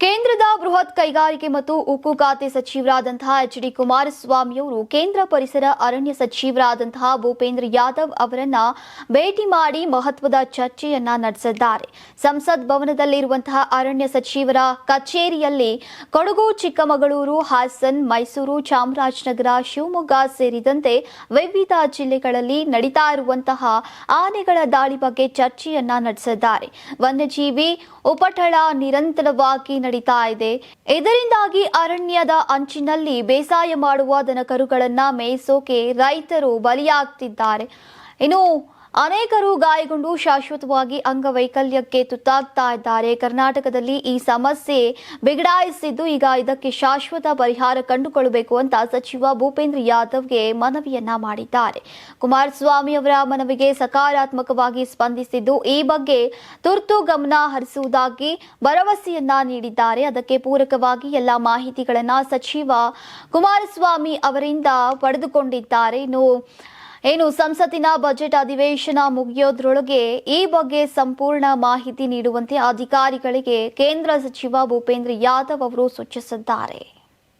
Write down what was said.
ಕೇಂದ್ರದ ಬೃಹತ್ ಕೈಗಾರಿಕೆ ಮತ್ತು ಉಕ್ಕು ಖಾತೆ ಸಚಿವರಾದಂತಹ ಎಚ್ ಡಿ ಕುಮಾರಸ್ವಾಮಿಯವರು ಕೇಂದ್ರ ಪರಿಸರ ಅರಣ್ಯ ಸಚಿವರಾದಂತಹ ಭೂಪೇಂದ್ರ ಯಾದವ್ ಅವರನ್ನ ಭೇಟಿ ಮಾಡಿ ಮಹತ್ವದ ಚರ್ಚೆಯನ್ನ ನಡೆಸಿದ್ದಾರೆ. ಸಂಸತ್ ಭವನದಲ್ಲಿರುವಂತಹ ಅರಣ್ಯ ಸಚಿವರ ಕಚೇರಿಯಲ್ಲಿ ಕೊಡಗು, ಚಿಕ್ಕಮಗಳೂರು, ಹಾಸನ್, ಮೈಸೂರು, ಚಾಮರಾಜನಗರ, ಶಿವಮೊಗ್ಗ ಸೇರಿದಂತೆ ವಿವಿಧ ಜಿಲ್ಲೆಗಳಲ್ಲಿ ನಡೀತಾ ಇರುವಂತಹ ಆನೆಗಳ ದಾಳಿ ಬಗ್ಗೆ ಚರ್ಚೆಯನ್ನ ನಡೆಸಿದ್ದಾರೆ. ವನ್ಯಜೀವಿ, ಉಪಟಳ ನಿರಂತರವಾಗಿ ನಡೀತಾ ಇದೆ. ಇದರಿಂದಾಗಿ ಅರಣ್ಯದ ಅಂಚಿನಲ್ಲಿ ಬೇಸಾಯ ಮಾಡುವ ದನಕರುಗಳನ್ನ ಮೇಯಿಸೋಕೆ ರೈತರು ಬಲಿಯಾಗ್ತಿದ್ದಾರೆ. ಇನ್ನು ಅನೇಕರು ಗಾಯಗೊಂಡು ಶಾಶ್ವತವಾಗಿ ಅಂಗವೈಕಲ್ಯಕ್ಕೆ ತುತ್ತಾಗ್ತಾ ಇದ್ದಾರೆ. ಕರ್ನಾಟಕದಲ್ಲಿ ಈ ಸಮಸ್ಯೆ ಬಿಗಡಾಯಿಸಿದ್ದು ಈಗ ಇದಕ್ಕೆ ಶಾಶ್ವತ ಪರಿಹಾರ ಕಂಡುಕೊಳ್ಳಬೇಕು ಅಂತ ಸಚಿವ ಭೂಪೇಂದ್ರ ಯಾದವ್ಗೆ ಮನವಿಯನ್ನ ಮಾಡಿದ್ದಾರೆ. ಕುಮಾರಸ್ವಾಮಿ ಅವರ ಮನವಿಗೆ ಸಕಾರಾತ್ಮಕವಾಗಿ ಸ್ಪಂದಿಸಿದ್ದು ಈ ಬಗ್ಗೆ ತುರ್ತು ಗಮನ ಹರಿಸುವುದಾಗಿ ಭರವಸೆಯನ್ನ ನೀಡಿದ್ದಾರೆ. ಅದಕ್ಕೆ ಪೂರಕವಾಗಿ ಎಲ್ಲ ಮಾಹಿತಿಗಳನ್ನು ಸಚಿವ ಕುಮಾರಸ್ವಾಮಿ ಅವರಿಂದ ಪಡೆದುಕೊಂಡಿದ್ದಾರೆ. ಇನ್ನು ಏನು ಸಂಸತ್ತಿನ ಬಜೆಟ್ ಅಧಿವೇಶನ ಮುಗಿಯೋದ್ರೊಳಗೆ ಈ ಬಗ್ಗೆ ಸಂಪೂರ್ಣ ಮಾಹಿತಿ ನೀಡುವಂತೆ ಅಧಿಕಾರಿಗಳಿಗೆ ಕೇಂದ್ರ ಸಚಿವ ಭೂಪೇಂದ್ರ ಯಾದವ್ ಅವರು ಸೂಚಿಸಿದ್ದಾರೆ.